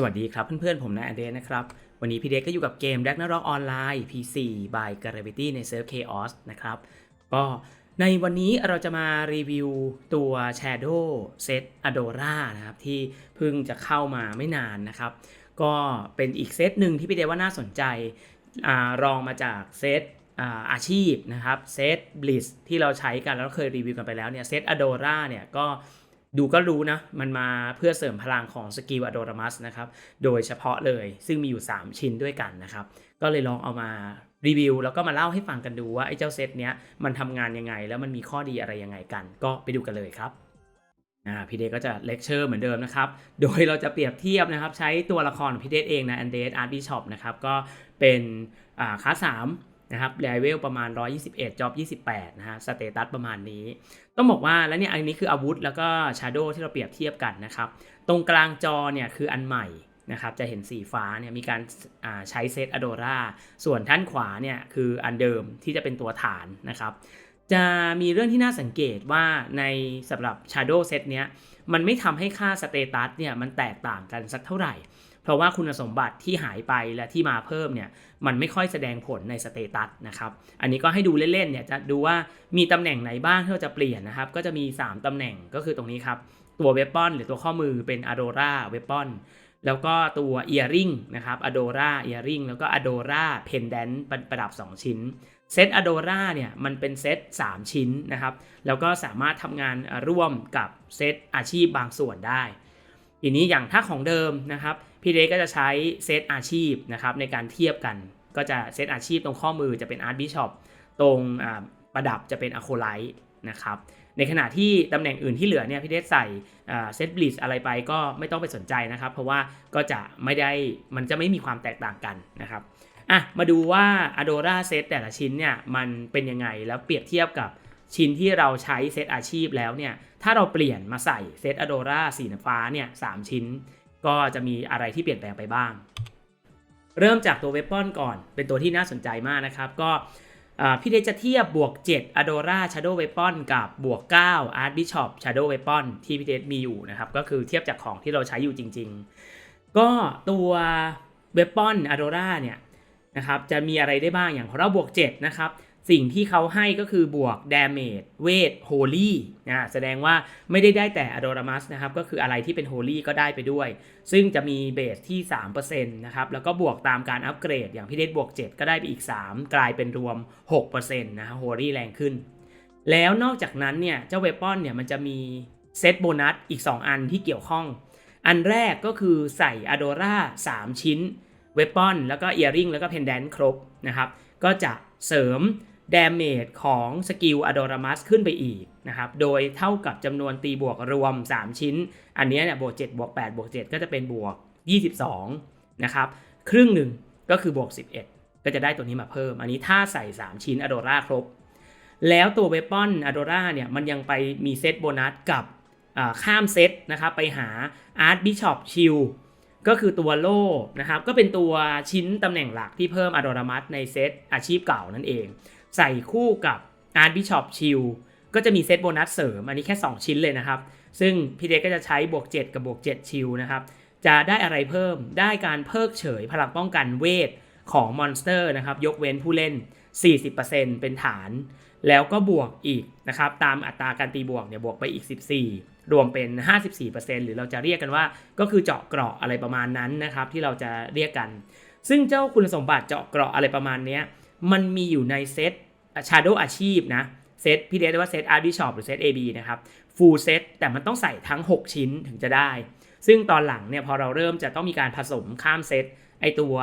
สวัสดีครับเพื่อนๆ ผมนายอเดนนะครับ วันนี้พี่เดชก็อยู่กับเกม Ragnarok Online PC by Gravity ในเซิร์ฟ Chaos นะครับ ก็ในวันนี้เราจะมารีวิวตัว Shadow Set Adora นะครับ ที่เพิ่งจะเข้ามาไม่นานนะครับ ก็เป็นอีกเซตหนึ่งที่พี่เดชว่าน่าสนใจอรองมาจากเซตอาชีพนะครับเซต Blitz ที่เราใช้กันแล้วเคยรีวิวกันไปแล้วเนี่ยเซต Adora เนี่ยก็ ดูก็รู้นะ มันมาเพื่อเสริมพลังของสกิลอโดรามัสนะครับ โดยเฉพาะเลยซึ่งมีอยู่ 3 ชิ้นด้วยกันนะครับ ก็เลยลองเอามารีวิว แล้วก็มาเล่าให้ฟังกันดูว่าไอ้เจ้าเซตเนี้ยมันทำงานยังไง แล้วมันมีข้อดีอะไรยังไงกัน ก็ไปดูกันเลยครับพี่เดชก็จะเลคเชอร์เหมือนเดิมนะครับ โดยเราจะเปรียบเทียบนะครับ ใช้ตัวละครพี่เดชเองนะอันเดสอาร์ตบิชอปนะครับ ก็เป็นอ่าคลาสสาม นะครับเลเวลประมาณ 121จ็อบ28 นะฮะสเตตัสประมาณนี้ ต้องบอกว่าแล้วเนี่ยอันนี้คืออาวุธแล้วก็ชาร์โดที่เราเปรียบเทียบกันนะครับ ตรงกลางจอเนี่ยคืออันใหม่นะครับจะเห็นสีฟ้าเนี่ยมีการใช้เซตอโดราส่วนท่านขวาเนี่ยคืออันเดิมที่จะเป็นตัวฐานนะครับ จะมีเรื่องที่น่าสังเกตว่าในสำหรับ Shadow Set เนี้ยมันไม่ทำให้ค่าสเตตัสเนี่ยมันแตกต่างกันสักเท่าไหร่ เพราะว่าคุณสมบัติที่หายไปและที่มาเพิ่มเนี่ยมันไม่ค่อยแสดงผลในสเตตัสนะครับ อันนี้ก็ให้ดูเล่นๆเนี่ยจะดูว่ามีตำแหน่งไหนบ้างที่เราจะเปลี่ยนนะครับ ก็จะมี 3ตำแหน่งก็คือตรงนี้ครับ ตัวเวปอนหรือตัวข้อมือเป็น Adora Weapon แล้วก็ตัว Earring นะครับ Adora Earring แล้วก็ Adora Pendant ประดับ 2 ชิ้น เซต Adora เนี่ยมันเป็นเซต 3 ชิ้นนะครับ แล้วก็สามารถทำงานร่วมกับเซตอาชีพบางส่วนได้ ทีนี้อย่างถ้าของเดิมนะครับ พี่เดก็จะใช้เซตอาชีพนะครับในการเทียบกัน ก็จะเซตอาชีพตรงข้อมือจะเป็นอาร์ตบิชอปตรงประดับจะเป็นอะโคไลท์นะครับในขณะที่ตำแหน่งอื่นที่เหลือเนี่ยพี่เดชใส่เซตบลิชอะไรไปก็ไม่ต้องไปสนใจนะครับ เพราะว่าก็จะไม่ได้มันจะไม่มีความแตกต่างกันนะครับอะมาดูว่า Adora เซตแต่ละชิ้นเนี่ยมันเป็นยังไงแล้วเปรียบเทียบกับชิ้นที่เราใช้เซตอาชีพแล้วเนี่ยถ้าเราเปลี่ยนมาใส่เซต Adora สีฟ้าเนี่ยสามชิ้น ก็จะมีอะไรที่เปลี่ยนแปลงไปบ้าง เริ่มจากตัวเวปอนก่อน เป็นตัวที่น่าสนใจมากนะครับ ก็พี่เดชจะเทียบบวก 7 Adora Shadow Weapon กับบวก 9 Art Bishop Shadow Weapon ที่พี่เดชมีอยู่นะครับ ก็คือเทียบจากของที่เราใช้อยู่จริง ๆ ก็ตัว Weapon Adora เนี่ยนะครับ จะมีอะไรได้บ้างอย่างของเราบวก 7 นะครับ สิ่งที่เขาให้ก็คือบวก damage เวท holy นะแสดงว่าไม่ได้ได้แต่ adoramus นะครับ ก็คืออะไรที่เป็น holy ก็ได้ไปด้วย ซึ่งจะมีเบสที่ 3%นะครับ แล้วก็บวกตามการอัปเกรด อย่างพี่เดชบวก 7 ก็ได้ไปอีก 3 กลายเป็นรวม 6%นะฮะ holy แรงขึ้น แล้วนอกจากนั้นเนี่ย เจ้าเวปอนเนี่ยมันจะมีเซตโบนัสอีก 2 อันที่เกี่ยวข้อง อันแรกก็คือใส่ Adora 3ชิ้นเวปอนแล้วก็เอียริงแล้วก็เพนแดนครบนะครับ ก็จะเสริม damage ของสกิล Adoramus ขึ้นไปอีกนะครับโดยเท่ากับจำนวนตีบวกรวม 3 ชิ้น อันนี้เนี่ยบวก7บวก8บวก7ก็จะเป็นบวก 22นะครับครึ่งหนึ่งก็คือบวก 11 ก็จะได้ตัวนี้มาเพิ่ม อันนี้ถ้าใส่ 3 ชิ้น Adora ครบ แล้วตัวเวปอน Adora เนี่ยมันยังไปมีเซตโบนัสกับข้ามเซตนะครับไปหา Art Bishop Shield ก็คือตัวโล่นะครับก็เป็นตัวชิ้นตำแหน่งหลักที่เพิ่ม Adoramus ในเซตอาชีพเก่านั่นเอง ใส่คู่กับ Art Bishop Shield ก็จะมีเซตโบนัสเสริม อันนี้แค่ 2 ชิ้นเลยนะครับ ซึ่งพี่เดชก็จะใช้บวก 7 กับบวก 7 ชิลนะครับ จะได้อะไรเพิ่มได้การเพิกเฉยพลังป้องกันเวทของมอนสเตอร์นะครับ ยกเว้นผู้เล่น 40%เป็นฐาน แล้วก็บวกอีกนะครับ ตามอัตราการตีบวกเนี่ยบวกไปอีก 14 รวมเป็น 54%หรือเราจะเรียกกันว่าก็คือเจาะเกราะอะไรประมาณนั้นนะครับ ที่เราจะเรียกกัน ซึ่งเจ้าคุณสมบัติเจาะเกราะอะไรประมาณเนี้ย มันมีอยู่ในเซต Shadow อาชีพนะเซตพี่เดชเรียกว่าเซต Art Bishop หรือเซต AB นะครับ full set แต่มันต้องใส่ทั้ง 6 ชิ้นถึงจะได้ ซึ่งตอนหลังเนี่ยพอเราเริ่มจะต้องมีการผสมข้ามเซตไอตัว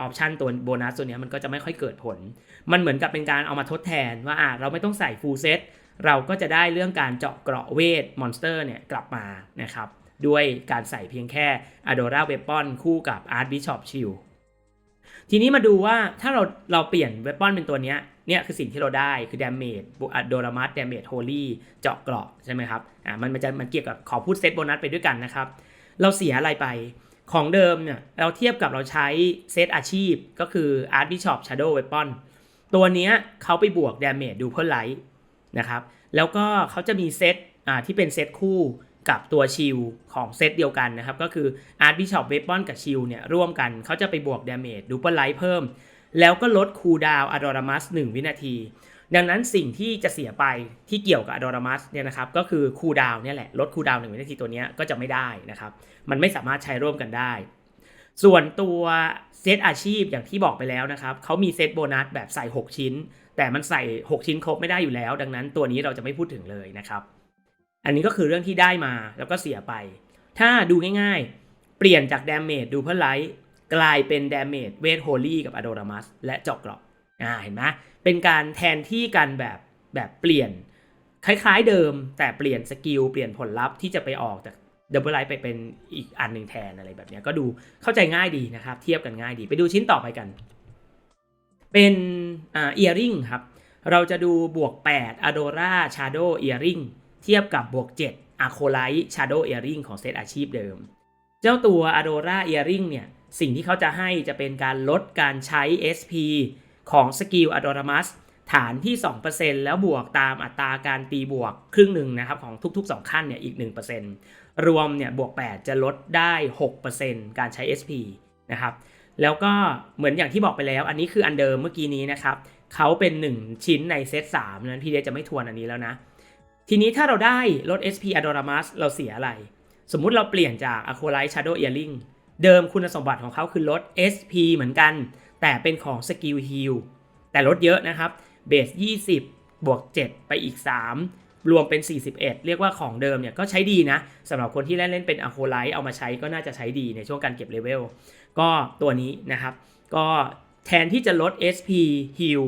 ออปชันตัวโบนัสตัวเนี้ยมันก็จะไม่ค่อยเกิดผล มันเหมือนกับเป็นการเอามาทดแทนว่าอะเราไม่ต้องใส่ full set เราก็จะได้เรื่องการเจาะเกราะเวทมอนสเตอร์เนี่ยกลับมานะครับด้วยการใส่เพียงแค่ Adora Weapon คู่กับ Art Bishop Shield ทีนี้มาดูว่าถ้าเราเราเปลี่ยนเวปอนเป็นตัวเนี้ยเนี่ยคือสิ่งที่เราได้คือ damage โดรามัส damage holy เจาะเกราะใช่ไหมครับอ่ามันมันจะมันเกี่ยวกับขอพูดเซตโบนัสไปด้วยกันนะครับ เราเสียอะไรไปของเดิมเนี่ยเราเทียบกับเราใช้เซตอาชีพก็คือ Art Bishop Shadow Weapon ตัวนี้เขาไปบวก damage ดูเพื่อไลท์นะครับแล้วก็เขาจะมีเซตอ่าที่เป็นเซตคู่ กับตัวชิลของเซตเดียวกันนะครับ ก็คือ Art Bishop Weapon กับชิลเนี่ยร่วมกันเขาจะไปบวก Damage ดูเปอร์ไลท์เพิ่ม แล้วก็ลดคูดาวอดอรามัส1วินาที ดังนั้นสิ่งที่จะเสียไปที่เกี่ยวกับอดอรามัสเนี่ยนะครับก็คือคูดาวเนี่ยแหละลดคูดาว1วินาทีตัวนี้ก็จะไม่ได้นะครับ มันไม่สามารถใช้ร่วมกันได้ ส่วนตัวเซตอาชีพอย่างที่บอกไปแล้วนะครับเขามีเซตโบนัสแบบใส่ 6 ชิ้น แต่มันใส่ 6 ชิ้นครบไม่ได้อยู่แล้ว ดังนั้นตัวนี้เราจะไม่พูดถึงเลยนะครับ อันนี้ก็คือเรื่องที่ได้มาแล้วก็เสียไป ถ้าดูง่ายๆ เปลี่ยนจากด a เมจดูเพื่อไลท์กลายเป็นด a เมจเวทโฮลี่กับอ d o รามัสและเจาะเกราะอ่าเห็นไหมเป็นการแทนที่กันแบบแบบเปลี่ยน คล้ายๆเดิม แต่เปลี่ยนสกิลเปลี่ยนผลลัพธ์ที่จะไปออกจากดับเบิลไลท์ไปเป็นอีกอันหนึ่งแทนอะไรแบบนี้ก็ดูเข้าใจง่ายดีนะครับ เทียบกันง่ายดีไปดูชิ้นต่อไปกัน เป็นเอียริงครับ เราจะดูบวก 8 Adora Shadow Earring เทียบกับบวก 7 a c o l i t e Shadow Earring ของเซตอาชีพเดิม เจ้าตัว Adora Earring เนี่ย สิ่งที่เขาจะให้จะเป็นการลดการใช้ SP ของสกิล Adoramus ฐานที่ 2%แล้วบวกตามอัตราการตีบวกครึ่งหนึ่งนะครับ ของทุกๆ 2 ขั้นเนี่ยอีก 1%รวมเนี่ยบวก 8 จะลดได้ 6%การใช้ SP นะครับแล้วก็เหมือนอย่างที่บอกไปแล้ว อันนี้คืออันเดิมเมื่อกี้นี้นะครับเขาเป็น 1 ชิ้นในเซต3นั้นพี่เดชจะไม่ทวนอันนี้แล้วนะ ทีนี้ถ้าเราได้ลด SP Adoramus เราเสียอะไร สมมุติเราเปลี่ยนจาก a q u a l i t e Shadow Earring เดิมคุณสมบัติของเขาคือลด SP เหมือนกัน แต่เป็นของ Skill Heal แต่ลดเยอะนะครับเบส 20 บวก 7 ไปอีก 3 รวมเป็น 41 เรียกว่าของเดิมเนี่ยก็ใช้ดีนะสำหรับคนที่เล่นเล่นเป็น a q u a l i t e เอามาใช้ก็น่าจะใช้ดีในช่วงการเก็บเลเวล ก็ตัวนี้นะครับ ก็แทนที่จะลด SP Heal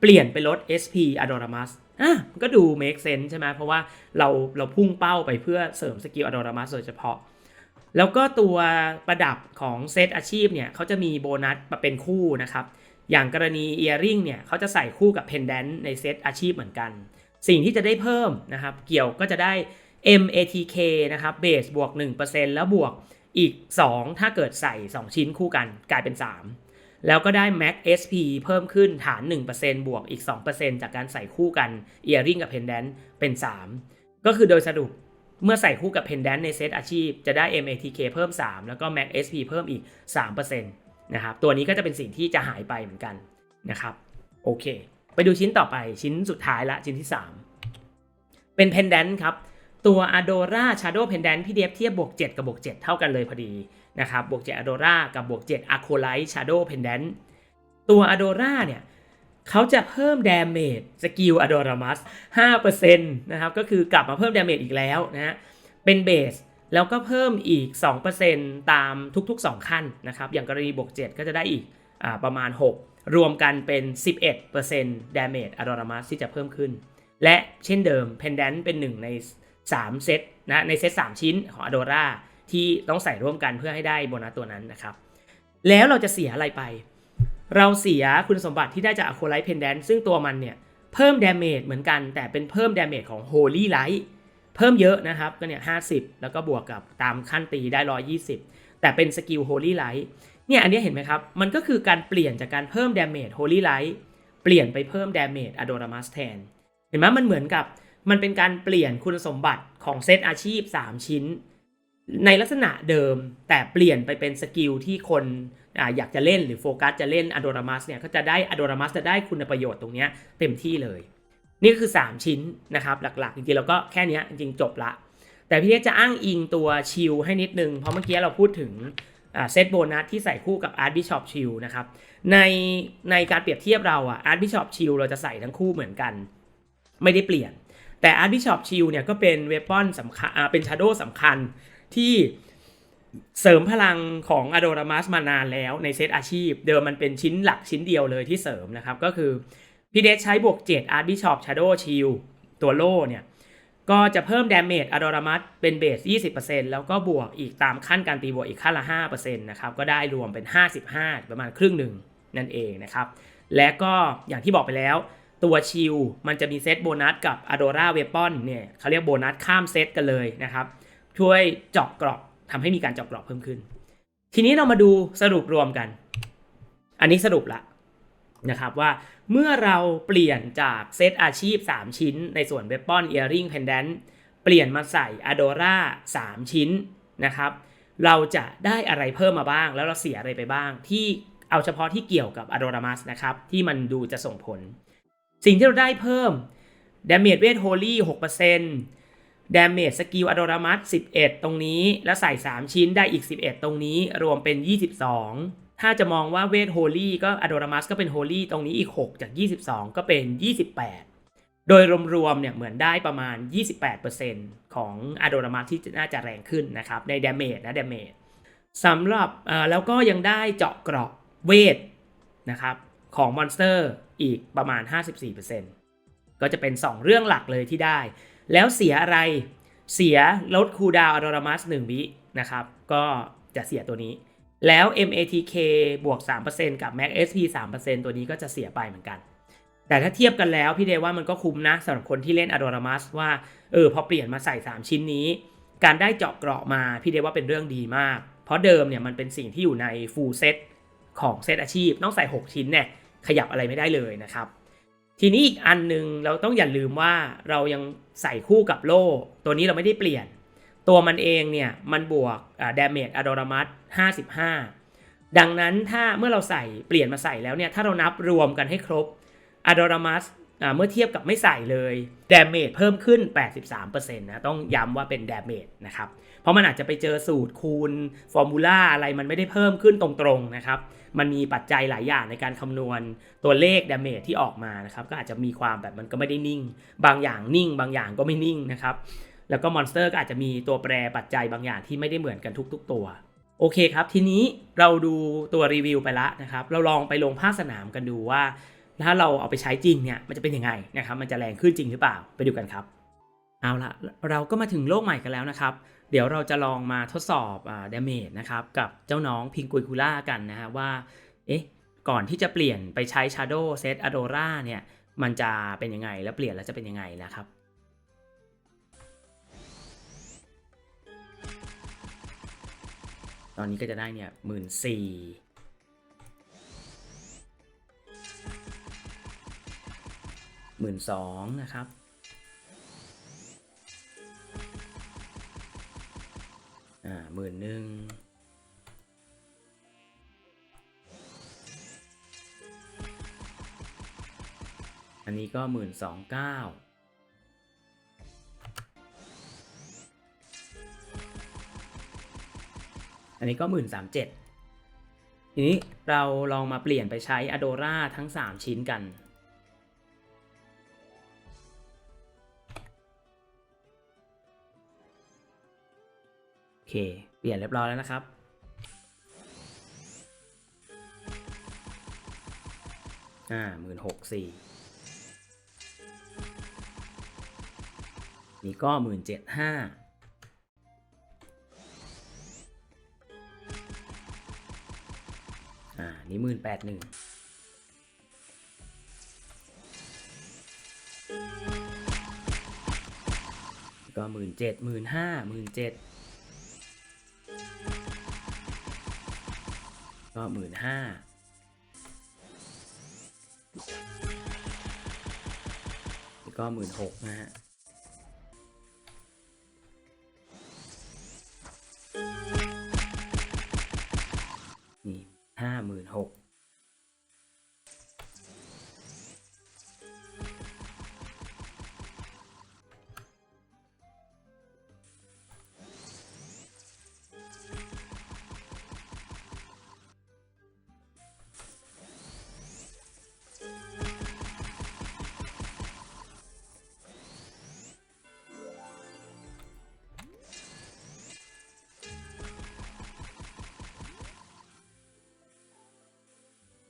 เปลี่ยนไปลด SP Adoramus อะก็ดู make sense ใช่ไหมเพราะว่าเราเราพุ่งเป้าไปเพื่อเสริมสกิล Adoramus โดยเฉพาะ แล้วก็ตัวประดับของเซตอาชีพเนี่ยเขาจะมีโบนัสมาเป็นคู่นะครับ อย่างกรณี Earring เนี่ยเขาจะใส่คู่กับ Pendant ในเซตอาชีพเหมือนกัน สิ่งที่จะได้เพิ่มนะครับเกี่ยวก็จะได้ MATK นะครับเบสบวก 1%แล้วบวกอีก 2 ถ้าเกิดใส่ 2 ชิ้นคู่กันกลายเป็น 3 แล้วก็ได้ Max SP เพิ่มขึ้นฐาน 1%บวกอีก 2%จากการใส่คู่กัน Earring กับ Pendant เป็น 3 ก็คือโดยสรุปเมื่อใส่คู่กับ Pendant ในเซตอาชีพจะได้ MATK เพิ่ม 3 แล้วก็ Max SP เพิ่มอีก 3%นะครับตัวนี้ก็จะเป็นสิ่งที่จะหายไปเหมือนกันนะครับโอเค ไปดูชิ้นต่อไปชิ้นสุดท้ายละชิ้นที่ 3 เป็น Pendant ครับ ตัว Adora Shadow Pendant พี่เดฟเทียบบวก 7 กับบวก 7 เท่ากันเลยพอดีนะครับบวก 7 Adora กับบวก 7 Acolyte Shadow Pendant ตัว Adora เนี่ยเขาจะเพิ่ม damage สกิล Adoramus 5%นะครับก็คือกลับมาเพิ่ม damage อีกแล้วนะฮะเป็นเบสแล้วก็เพิ่มอีก 2%ตามทุกๆ 2 ขั้นนะครับอย่างกรณีบวก 7 ก็จะได้อีกอประมาณ 6 รวมกันเป็น 11% damage Adoramus ที่จะเพิ่มขึ้น และเช่นเดิม Pendant เป็นหนึ่งใน 3 เซตนะในเซต3 ชิ้นของ Adora ที่ต้องใส่ร่วมกันเพื่อให้ได้โบนัสตัวนั้นนะครับ แล้วเราจะเสียอะไรไป เราเสียคุณสมบัติที่ได้จาก Acolyte Pendant ซึ่งตัวมันเนี่ย เพิ่ม damage เหมือนกัน แต่เป็นเพิ่ม damage ของ Holy Light เพิ่มเยอะนะครับ ก็เนี่ย50แล้วก็บวกกับตามขั้นตีได้ 120 แต่เป็นสกิล Holy Light เนี่ยอันนี้เห็นไหมครับ มันก็คือการเปลี่ยนจากการเพิ่ม damage Holy Light เปลี่ยนไปเพิ่ม damage Adoramus แทนเห็นไหมมันเหมือนกับ มันเป็นการเปลี่ยนคุณสมบัติของเซตอาชีพ 3 ชิ้น ในลักษณะเดิมแต่เปลี่ยนไปเป็นสกิลที่คนออยากจะเล่นหรือโฟกัสจะเล่นอ d o รามัสเนี่ยก็จะได้อ d o รามัสจะได้คุณประโยชน์ตรงนี้เต็มที่เลย นี่คือ 3 ชิ้นนะครับหลักๆ จริงๆเราก็แค่นี้จริงๆจบละ แต่พี่เนจะอ้างอิงตัวชิลให้นิดนึง เพราะเมื่อกี้เราพูดถึงเซตโบนัสที่ใส่คู่กับ Art Bishop Shield นะครับในในการเปรียบเทียบเราอะ Art Bishop Shield เราจะใส่ทั้งคู่เหมือนกัน ไม่ได้เปลี่ยน แต่ Art Bishop Shield เนี่ยก็เป็นเวปอนสำคัญเป็นชาโดสำคัญที่เสริมพลังของ Adoramus มานานแล้วในเซตอาชีพ เดิมมันเป็นชิ้นหลักชิ้นเดียวเลยที่เสริมนะครับ ก็คือพี่เดชใช้บวก 7 Art Bishop Shadow Shield ตัวโล่เนี่ยก็จะเพิ่ม damage Adoramus เป็นเบส 20%แล้วก็บวกอีกตามขั้นการตีบวกอีกขั้นละ 5%นะครับ ก็ได้รวมเป็น 55 ประมาณครึ่งหนึ่งนั่นเองนะครับ และก็อย่างที่บอกไปแล้ว ตัวชิลมันจะมีเซตโบนัสกับ Adora Weapon เนี่ยเขาเรียกโบนัสข้ามเซตกันเลยนะครับ ช่วยเจาะกราะทำให้มีการเจาะกราะเพิ่มขึ้น ทีนี้เรามาดูสรุปรวมกัน อันนี้สรุปละนะครับว่าเมื่อเราเปลี่ยนจากเซตอาชีพ 3 ชิ้น ในส่วน Weapon Earring Pendant เปลี่ยนมาใส่ Adora 3 ชิ้นนะครับเราจะได้อะไรเพิ่มมาบ้าง แล้วเราเสียอะไรไปบ้าง ที่เอาเฉพาะที่เกี่ยวกับ Adoramus นะครับที่มันดูจะส่งผล สิ่งที่เราได้เพิ่ม damage เวทโฮลี่หกเปอร์เซ็นต์ damage สกิลอะโดรามัสสิบเอ็ดตรงนี้ แล้วใส่สามชิ้นได้อีกสิบเอ็ดตรงนี้ รวมเป็นยี่สิบสองถ้าจะมองว่าเวทโฮลี่ก็อะโดรามัสก็เป็นโฮลี่ตรงนี้อีกหกจากยี่สิบสองก็เป็นยี่สิบแปดโดยรวมรวมเนี่ยเหมือนได้ประมาณยี่สิบแปดเปอร์เซ็นต์ของอะโดรามัสที่น่าจะแรงขึ้นนะครับ ในดาเมจนะดาเมจสำหรับแล้วก็ยังได้เจาะกรอะเวทนะครับของมอนสเตอร์ อีกประมาณ 54%ก็จะเป็น 2 เรื่องหลักเลยที่ได้ แล้วเสียอะไรเสียลดคูดาวน์อะโดรามัส1วินะครับ ก็จะเสียตัวนี้ แล้ว MATK บวก 3%กับ Max SP 3%ตัวนี้ก็จะเสียไปเหมือนกัน แต่ถ้าเทียบกันแล้วพี่เดว่ามันก็คุ้มนะสำหรับคนที่เล่น Adoramus ว่าเออพอเปลี่ยนมาใส่ 3 ชิ้นนี้ การได้เจาะเกราะมาพี่เดว่าเป็นเรื่องดีมาก เพราะเดิมเนี่ยมันเป็นสิ่งที่อยู่ใน full set ของเซตอาชีพต้องใส่ 6 ชิ้นเนี่ย ขยับอะไรไม่ได้เลยนะครับ ทีนี้อีกอันหนึ่งเราต้องอย่าลืมว่าเรายังใส่คู่กับโล่ ตัวนี้เราไม่ได้เปลี่ยน ตัวมันเองเนี่ยมันบวกดาเมจอะโดรามัส55 ดังนั้นถ้าเมื่อเราใส่เปลี่ยนมาใส่แล้วเนี่ยถ้าเรานับรวมกันให้ครบอะโดรามัสเมื่อเทียบกับไม่ใส่เลยดาเมจเพิ่มขึ้น 83%นะต้องย้ำว่าเป็นดาเมจนะครับ เพราะมันอาจจะไปเจอสูตรคูณฟอร์มูลาอะไรมันไม่ได้เพิ่มขึ้นตรงๆนะครับ มันมีปัจจัยหลายอย่างในการคำนวณตัวเลขดาเมจที่ออกมานะครับก็อาจจะมีความแบบมันก็ไม่ได้นิ่ง บางอย่างนิ่ง บางอย่างก็ไม่นิ่งนะครับแล้วก็มอนสเตอร์ก็อาจจะมีตัวแปรปัจจัยบางอย่างที่ไม่ได้เหมือนกันทุก ๆ ตัวโอเคครับ ทีนี้เราดูตัวรีวิวไปล้วนะครับ เราลองไปลงภาคสนามกันดูว่า ถ้าเราเอาไปใช้จริงเนี่ยมันจะเป็นยังไงนะครับ มันจะแรงขึ้นจริงหรือเปล่า ไปดูกันครับ เอาละเราก็มาถึงโลกใหม่กันแล้วนะครับ เดี๋ยวเราจะลองมาทดสอบอ่าดาเมจนะครับกับเจ้าน้องพิงกุยคูล่ากันนะฮะว่าเอ๊ะก่อนที่จะเปลี่ยนไปใช้ Shadow Set Adora เนี่ยมันจะเป็นยังไงแล้วเปลี่ยนแล้วจะเป็นยังไงนะครับตอนนี้ก็จะได้เนี่ยหมื่นสี่หมื่นสองนะครับ อ่าหมื่นหนึ่งอันนี้ก็หมื่นสองเก้าอันนี้ก็หมื่นสามเจ็ดทีนี้เราลองมาเปลี่ยนไปใช้ Adora ทั้ง 3 ชิ้นกัน เค เปลี่ยนเรียบร้อยแล้วนะครับ อ่าหมื่นหกสี่นี่ก็หมื่นเจ็ดห้าอ่า นี่หมื่นแปดหนึ่งก็หมื่นเจ็ดหมื่นห้าหมื่นเจ็ด ก็หมื่นห้าก็หมื่นหกนะฮะ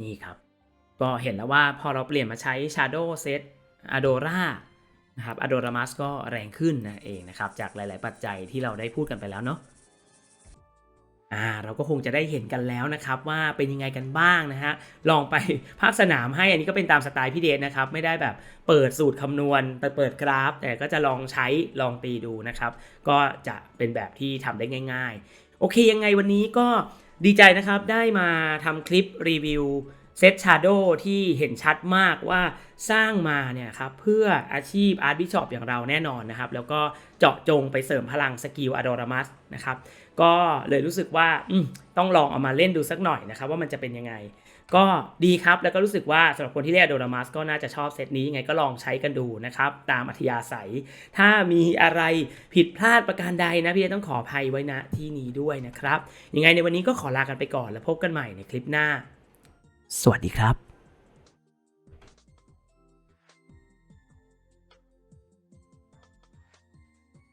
นี่ครับ ก็เห็นแล้วว่าพอเราเปลี่ยนมาใช้ Shadow Set Adora นะครับ Adoramus ก็แรงขึ้นนะเองนะครับ จากหลาย ๆ ปัจจัยที่เราได้พูดกันไปแล้วเนาะอ่าเราก็คงจะได้เห็นกันแล้วนะครับว่าเป็นยังไงกันบ้างนะฮะลองไปภาคสนามให้อันนี้ก็เป็นตามสไตล์พี่เดชนะครับไม่ได้แบบเปิดสูตรคำนวณไปเปิดกราฟ แต่ก็จะลองใช้ลองตีดูนะครับ ก็จะเป็นแบบที่ทำได้ง่าย ๆ โอเคยังไงวันนี้ก็ ดีใจนะครับได้มาทำคลิปรีวิวเซตชาร์โดที่เห็นชัดมากว่าสร้างมาเนี่ยครับเพื่ออาชีพอาร์ตบิชอปอย่างเราแน่นอนนะครับ แล้วก็เจาะจงไปเสริมพลังสกิลอะดอรามัสนะครับ ก็เลยรู้สึกว่าต้องลองเอามาเล่นดูสักหน่อยนะครับ ว่ามันจะเป็นยังไง ก็ดีครับ แล้วก็รู้สึกว่าสำหรับคนที่เล่นอะดอรามัสก็น่าจะชอบเซตนี้ยังไงก็ลองใช้กันดูนะครับ ตามอัธยาศัย ถ้ามีอะไรผิดพลาดประการใดนะพี่ต้องขออภัยไว้ณที่นี้ด้วยนะครับ ยังไงในวันนี้ก็ขอลากันไปก่อนแล้วพบกันใหม่ในคลิปหน้า สวัสดีครับ